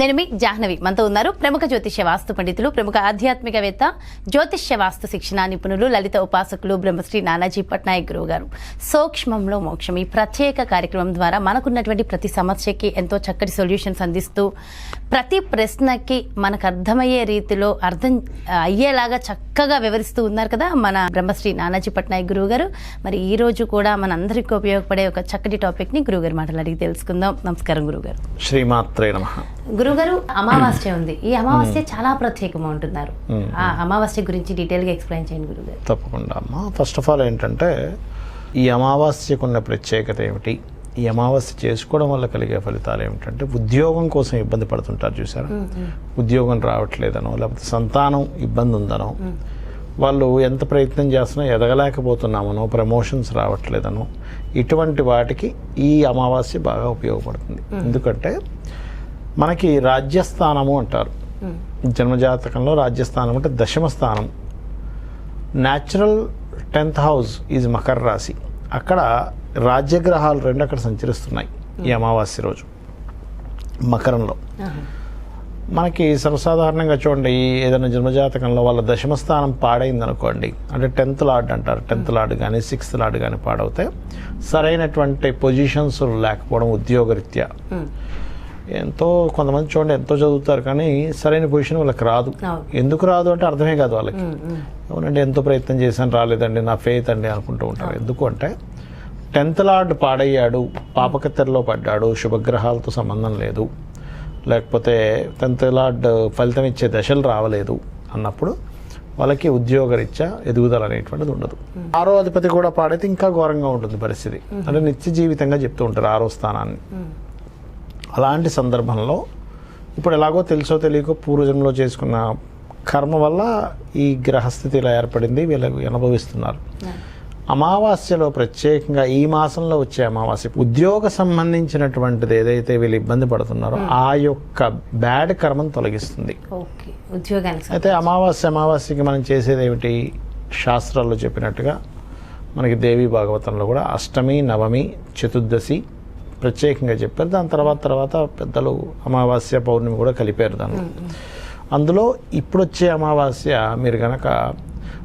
నేను మీ జాహ్నవి. మనతో ఉన్నారు ప్రముఖ జ్యోతిష్య వాస్తు పండితులు ప్రముఖ ఆధ్యాత్మికవేత్త జ్యోతిష్య వాస్తు శిక్షణ నిపుణులు లలిత ఉపాసకులు బ్రహ్మశ్రీ నానాజీ పట్నాయక్ గురువు గారు. సూక్ష్మంలో మోక్షం ఈ ప్రత్యేక కార్యక్రమం ద్వారా మనకున్నటువంటి ప్రతి సమస్యకి ఎంతో చక్కటి సొల్యూషన్స్ అందిస్తూ ప్రతి ప్రశ్నకి మనకు అర్థమయ్యే రీతిలో అర్థం అయ్యేలాగా చక్కగా వివరిస్తూ ఉన్నారు కదా మన బ్రహ్మశ్రీ నానాజీ పట్నాయక్ గురువు గారు. మరి ఈ రోజు కూడా మన అందరికీ ఉపయోగపడే ఒక చక్కటి టాపిక్ని గురువుగారు మాటలు అడిగి తెలుసుకుందాం. నమస్కారం గురువుగారు శ్రీమాత్రే నమ. గురుగారు అమావాస్య ఉంది. ఈ అమావాస్య చాలా ప్రత్యేకంగా ఉంటున్నారు. ఆ అమావాస్య గురించి డీటెయిల్గా ఎక్స్ప్లెయిన్ చేయండి గురుగారు. తప్పకుండా అమ్మ. ఫస్ట్ ఆఫ్ ఆల్ ఏంటంటే ఈ అమావాస్యకు ఉన్న ప్రత్యేకత ఏమిటి? ఈ అమావాస్య చేసుకోవడం వల్ల కలిగే ఫలితాలు ఏమిటంటే ఉద్యోగం కోసం ఇబ్బంది పడుతుంటారు చూసారా? ఉద్యోగం రావట్లేదనో లేకపోతే సంతానం ఇబ్బంది ఉందనో వాళ్ళు ఎంత ప్రయత్నం చేస్తున్నా ఎదగలేకపోతున్నామనో ప్రమోషన్స్ రావట్లేదనో ఇటువంటి వాటికి ఈ అమావాస్య బాగా ఉపయోగపడుతుంది. ఎందుకంటే మనకి రాజ్యస్థానము అంటారు. జన్మజాతకంలో రాజ్యస్థానం అంటే దశమ స్థానం natural tenth house is Makar రాశి అక్కడ రాజ్యగ్రహాలు రెండు అక్కడ సంచరిస్తున్నాయి ఈ అమావాస్య రోజు. మకరంలో. మనకి సర్వసాధారణంగా చూడండి ఏదైనా జన్మజాతకంలో వాళ్ళ దశమ స్థానం పాడైంది అనుకోండి అంటే టెన్త్ లార్డ్ అంటారు. టెన్త్ లార్డ్ కానీ సిక్స్త్ లార్డ్ కానీ పాడవుతే సరైనటువంటి పొజిషన్స్ లేకపోవడం ఉద్యోగరీత్యా. ఎంతో కొంతమంది చూడండి ఎంతో చదువుతారు కానీ సరైన పొజిషన్ వాళ్ళకి రాదు. ఎందుకు రాదు అంటే అర్థమే కాదు వాళ్ళకి. అవునండి ఎంతో ప్రయత్నం చేశాను రాలేదండి నా ఫెయిత్ అండి అనుకుంటూ ఉంటారు. ఎందుకు అంటే టెన్త్ లార్డ్ పాడయ్యాడు పాపకత్తెరలో పడ్డాడు శుభగ్రహాలతో సంబంధం లేదు. లేకపోతే టెన్త్ లార్డ్ ఫలితం ఇచ్చే దశలు రావలేదు అన్నప్పుడు వాళ్ళకి ఉద్యోగరీత్యా ఎదుగుదల అనేటువంటిది ఉండదు. ఆరో అధిపతి కూడా పాడైతే ఇంకా ఘోరంగా ఉంటుంది పరిస్థితి. అంటే నిత్య జీవితంగా చెప్తూ ఉంటారు ఆరో స్థానాన్ని. అలాంటి సందర్భంలో ఇప్పుడు ఎలాగో తెలుసో తెలియకో పూర్వజన్మలో చేసుకున్న కర్మ వల్ల ఈ గ్రహస్థితి ఇలా ఏర్పడింది వీళ్ళకు అనుభవిస్తున్నారు. అమావాస్యలో ప్రత్యేకంగా ఈ మాసంలో వచ్చే అమావాస్య ఉద్యోగ సంబంధించినటువంటిది ఏదైతే వీళ్ళు ఇబ్బంది పడుతున్నారో ఆ యొక్క బ్యాడ్ కర్మను తొలగిస్తుంది. అయితే అమావాస్య అమావాస్యకి మనం చేసేది ఏమిటి? శాస్త్రాల్లో చెప్పినట్టుగా మనకి దేవి భాగవతంలో కూడా అష్టమి నవమి చతుర్దశి ప్రత్యేకంగా చెప్పారు. దాని తర్వాత తర్వాత పెద్దలు అమావాస్య పౌర్ణమి కూడా కలిపారు దాన్ని. అందులో ఇప్పుడు వచ్చే అమావాస్య మీరు కనుక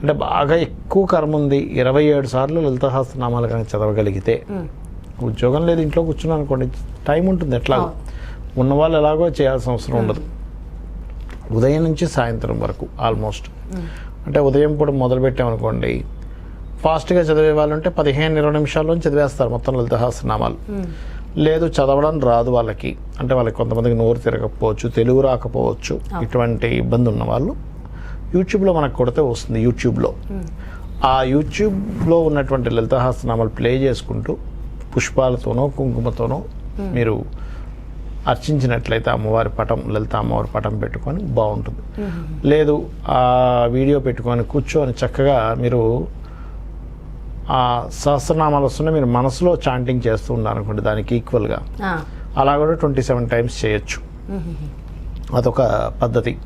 అంటే బాగా ఎక్కువ కర్మ ఉంది. ఇరవై ఏడు సార్లు లలితహాస్త్రనామాలు కనుక చదవగలిగితే ఉద్యోగం లేదు ఇంట్లో కూర్చున్నాను అనుకోండి టైం ఉంటుంది ఎట్లా ఉన్న వాళ్ళు ఎలాగో చేయాల్సిన అవసరం ఉండదు. ఉదయం నుంచి సాయంత్రం వరకు ఆల్మోస్ట్. అంటే ఉదయం పూట మొదలు పెట్టామనుకోండి ఫాస్ట్గా చదివే వాళ్ళు ఉంటే పదిహేను ఇరవై నిమిషాల్లో చదివేస్తారు మొత్తం లలితహాస్త్రనామాలు లేదు చదవడం రాదు వాళ్ళకి. అంటే వాళ్ళకి కొంతమందికి నోరు తిరగకపోవచ్చు తెలుగు రాకపోవచ్చు ఇటువంటి ఇబ్బంది ఉన్న వాళ్ళు యూట్యూబ్లో మనకు కొడితే వస్తుంది యూట్యూబ్లో. ఆ యూట్యూబ్లో ఉన్నటువంటి లలితహాస్త్రనామాలు ప్లే చేసుకుంటూ పుష్పాలతోనో కుంకుమతోనో మీరు అర్చించినట్లయితే అమ్మవారి పటం లలిత అమ్మవారి పటం పెట్టుకొని బాగుంటుంది. లేదు ఆ వీడియో పెట్టుకొని కూర్చొని చక్కగా మీరు ఆ సహస్రనామాలు వస్తున్నాయి మీరు మనసులో చాంటింగ్ చేస్తూ ఉన్నారు అనుకోండి దానికి ఈక్వల్గా అలా కూడా ట్వంటీ సెవెన్ టైమ్స్ చేయొచ్చు అదొక పద్ధతి.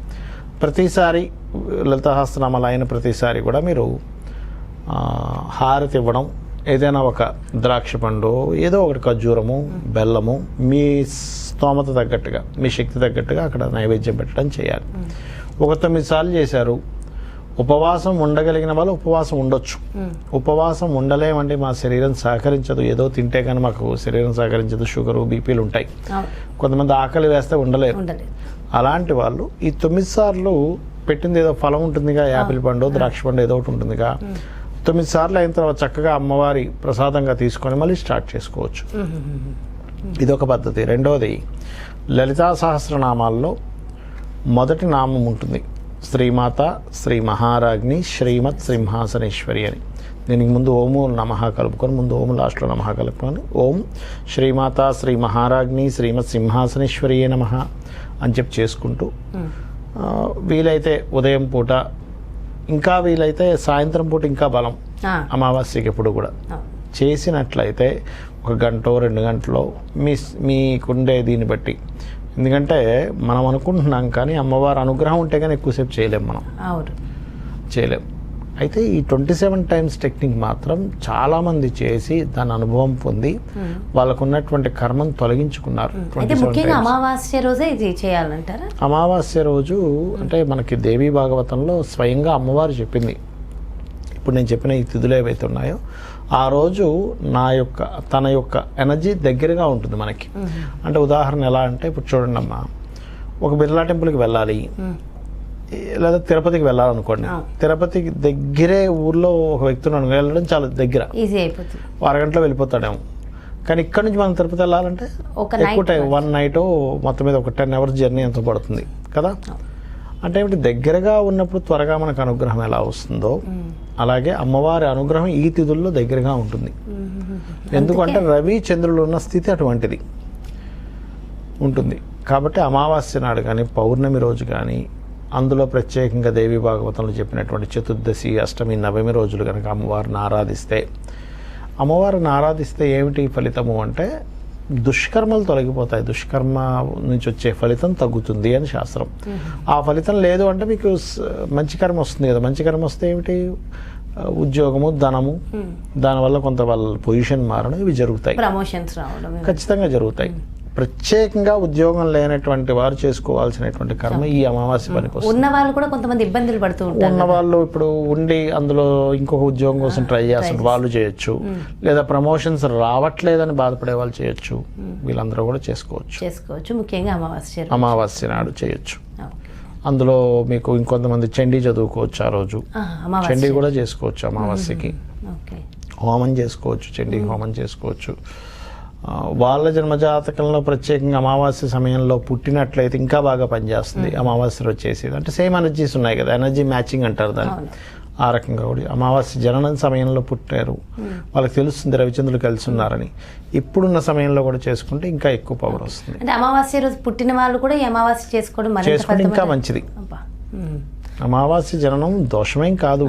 ప్రతిసారి లలితహాస్త్రనామాలు అయిన ప్రతిసారి కూడా మీరు హారతి ఇవ్వడం ఏదైనా ఒక ద్రాక్ష పండు ఏదో ఒకటి ఖర్జూరము బెల్లము మీ స్తోమత తగ్గట్టుగా మీ శక్తి తగ్గట్టుగా అక్కడ నైవేద్యం పెట్టడం చేయాలి. ఒక తొమ్మిది సార్లు చేశారు ఉపవాసం ఉండగలిగిన వాళ్ళు ఉపవాసం ఉండొచ్చు. ఉపవాసం ఉండలేమండి మా శరీరం సహకరించదు. ఏదో తింటే కానీ మాకు శరీరం సహకరించదు. షుగరు బీపీలు ఉంటాయి. కొంతమంది ఆకలి వేస్తే ఉండలేరు. అలాంటి వాళ్ళు ఈ తొమ్మిది సార్లు పెట్టింది ఏదో ఫలం ఉంటుందిగా యాపిల్ పండు ద్రాక్ష పండు ఏదో ఒకటి ఉంటుందిగా. తొమ్మిది సార్లు అయిన తర్వాత చక్కగా అమ్మవారి ప్రసాదంగా తీసుకొని మళ్ళీ స్టార్ట్ చేసుకోవచ్చు. ఇదొక పద్ధతి. రెండవది లలితా సహస్రనామాల్లో మొదటి నామం ఉంటుంది. శ్రీమాత శ్రీ మహారాజ్ని శ్రీమత్ సింహాసనేశ్వరి అని. దీనికి ముందు ఓము నమః కలుపుకొని ముందు ఓము లాస్ట్లో నమః కలుపుకొని ఓం శ్రీమాత శ్రీ మహారాజ్ని శ్రీమత్ సింహాసనేశ్వరి నమః అని చెప్పి చేసుకుంటూ వీలైతే ఉదయం పూట ఇంకా వీలైతే సాయంత్రం పూట ఇంకా బలం అమావాస్యకి ఎప్పుడు కూడా. చేసినట్లయితే ఒక గంట రెండు గంటలో మీ మీకుండే దీన్ని బట్టి ఎందుకంటే మనం అనుకుంటున్నాం కానీ అమ్మవారి అనుగ్రహం ఉంటే కానీ ఎక్కువసేపు చేయలేం మనం. అవును. చేయలేం. అయితే ఈ ట్వంటీ సెవెన్ టైమ్స్ టెక్నిక్ మాత్రం చాలామంది చేసి దాని అనుభవం పొంది వాళ్ళకు ఉన్నటువంటి కర్మను తొలగించుకున్నారు అయితే 27 ముఖ్యంగా times. అమావాస్య రోజే ఇది చేయాలంటారా? అమావాస్య రోజు అంటే మనకి దేవీ భాగవతంలో స్వయంగా అమ్మవారు చెప్పింది. ఇప్పుడు నేను చెప్పిన ఈ తిథులు ఏవైతే ఉన్నాయో ఆ రోజు నా యొక్క తన యొక్క ఎనర్జీ దగ్గరగా ఉంటుంది మనకి. అంటే ఉదాహరణ ఎలా అంటే ఇప్పుడు చూడండి అమ్మా ఒక బిర్లా టెంపుల్కి వెళ్ళాలి. లేదా తిరుపతికి వెళ్ళాలనుకోండి. తిరుపతికి దగ్గరే ఊర్లో ఒక వ్యక్తి వెళ్ళడం చాలా దగ్గర. అరగంటలో వెళ్ళిపోతాడేమో. కానీ ఇక్కడ నుంచి మనం తిరుపతి వెళ్ళాలంటే ఎక్కువ టైం వన్ నైట్ మొత్తం మీద ఒక టెన్ అవర్స్ జర్నీ ఎంత పడుతుంది కదా? అంటే ఏమిటి? దగ్గరగా ఉన్నప్పుడు త్వరగా మనకు అనుగ్రహం ఎలా వస్తుందో అలాగే అమ్మవారి అనుగ్రహం ఈ తిథుల్లో దగ్గరగా ఉంటుంది. ఎందుకంటే రవి చంద్రులు ఉన్న స్థితి అటువంటిది ఉంటుంది. కాబట్టి అమావాస్య నాడు కానీ పౌర్ణమి రోజు కానీ అందులో ప్రత్యేకంగా దేవి భాగవతంలో చెప్పినటువంటి చతుర్దశి అష్టమి నవమి రోజులు కనుక అమ్మవారిని ఆరాధిస్తే అమ్మవారిని ఆరాధిస్తే ఏమిటి ఫలితము అంటే దుష్కర్మలు తొలగిపోతాయి. దుష్కర్మ నుంచి వచ్చే ఫలితం తగ్గుతుంది అని శాస్త్రం. ఆ ఫలితం లేదు అంటే మీకు మంచి కర్మ వస్తుంది కదా. మంచి కర్మ వస్తే ఏమిటి? ఉద్యోగము ధనము. దానివల్ల కొంత వాళ్ళ పొజిషన్ మారడం ఇవి జరుగుతాయి. ప్రమోషన్స్ రావడం. ఖచ్చితంగా జరుగుతాయి. ప్రత్యేకంగా ఉద్యోగం లేనటువంటి వారు చేసుకోవాల్సినటువంటి కర్మ ఈ అమావాస్య పనికి ఉన్న వాళ్ళు కూడా కొంతమంది ఇబ్బందులు పడుతూ ఉంటారు ఉన్న వాళ్ళు ఇప్పుడు ఉండి అందులో ఇంకొక ఉద్యోగం కోసం ట్రై చేస్తారు వాళ్ళు చేయొచ్చు. లేదా ప్రమోషన్స్ రావట్లేదని బాధపడే వాళ్ళు చేయొచ్చు. వీళ్ళందరూ కూడా చేసుకోవచ్చు. చేసుకోవచ్చు. ముఖ్యంగా అమావాస్య. అమావాస్య నాడు చేయొచ్చు. అందులో మీకు ఇంకొంతమంది చండీ చదువుకోవచ్చు ఆ రోజు? చండీ కూడా చేసుకోవచ్చు అమావాస్యకి. హోమం చేసుకోవచ్చు. చండీ హోమం చేసుకోవచ్చు. వాళ్ళ జన్మజాతకంలో ప్రత్యేకంగా అమావాస్య సమయంలో పుట్టినట్లయితే ఇంకా బాగా పనిచేస్తుంది. అమావాస్య రోజు చేసేది. అంటే సేమ్ ఎనర్జీస్ ఉన్నాయి కదా. ఎనర్జీ మ్యాచింగ్ అంటారు దాన్ని. ఆ రకంగా కూడా అమావాస్య జననం సమయంలో పుట్టారు. వాళ్ళకి తెలుస్తుంది రవిచంద్రులు కలిసి ఉన్నారని ఇప్పుడున్న సమయంలో కూడా చేసుకుంటే ఇంకా ఎక్కువ పవర్ వస్తుంది. అంటే అమావాస్య రోజు పుట్టిన వాళ్ళు కూడా అమావాస్య చేసుకోవడం చేసుకుంటే ఇంకా మంచిది. ఉమ్. అమావాస్య జననం దోషమేం కాదు.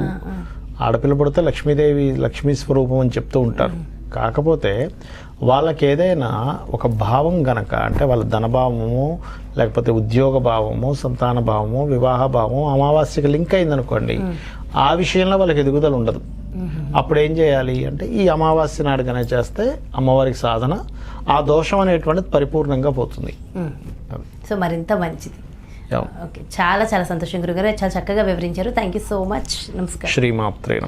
ఆడపిల్ల పుడితే లక్ష్మీదేవి లక్ష్మీ స్వరూపం అని చెప్తూ ఉంటారు. కాకపోతే వాళ్ళకి ఏదైనా ఒక భావం గనక అంటే వాళ్ళ ధనభావము లేకపోతే ఉద్యోగ భావము సంతాన భావము వివాహ భావము అమావాస్యకి లింక్ అయిందనుకోండి ఆ విషయంలో వాళ్ళకి ఎదుగుదల ఉండదు అప్పుడు ఏం చేయాలి అంటే ఈ అమావాస్య నాడు కనుక చేస్తే అమ్మవారికి సాధన ఆ దోషం అనేటువంటిది పరిపూర్ణంగా పోతుంది. సో మరింత మంచిది. ఓకే చాలా చాలా సంతోషం గురుగారు. చాలా చక్కగా వివరించారు. థ్యాంక్ యూ సో మచ్ నమస్కారం. శ్రీమాత్రే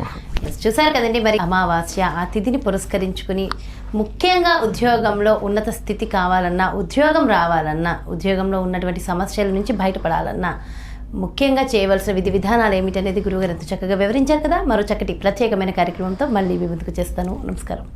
చూసారు కదండి మరి అమావాస్య ఆ తిథిని పురస్కరించుకుని ముఖ్యంగా ఉద్యోగంలో ఉన్నత స్థితి కావాలన్నా ఉద్యోగం రావాలన్నా ఉద్యోగంలో ఉన్నటువంటి సమస్యల నుంచి బయటపడాలన్నా ముఖ్యంగా చేయవలసిన విధి విధానాలు ఏమిటనేది గురువుగారు ఎంతో చక్కగా వివరించారు కదా. మరో చక్కటి ప్రత్యేకమైన కార్యక్రమంతో మళ్ళీ మీ ముందుకు చేస్తాను. నమస్కారం.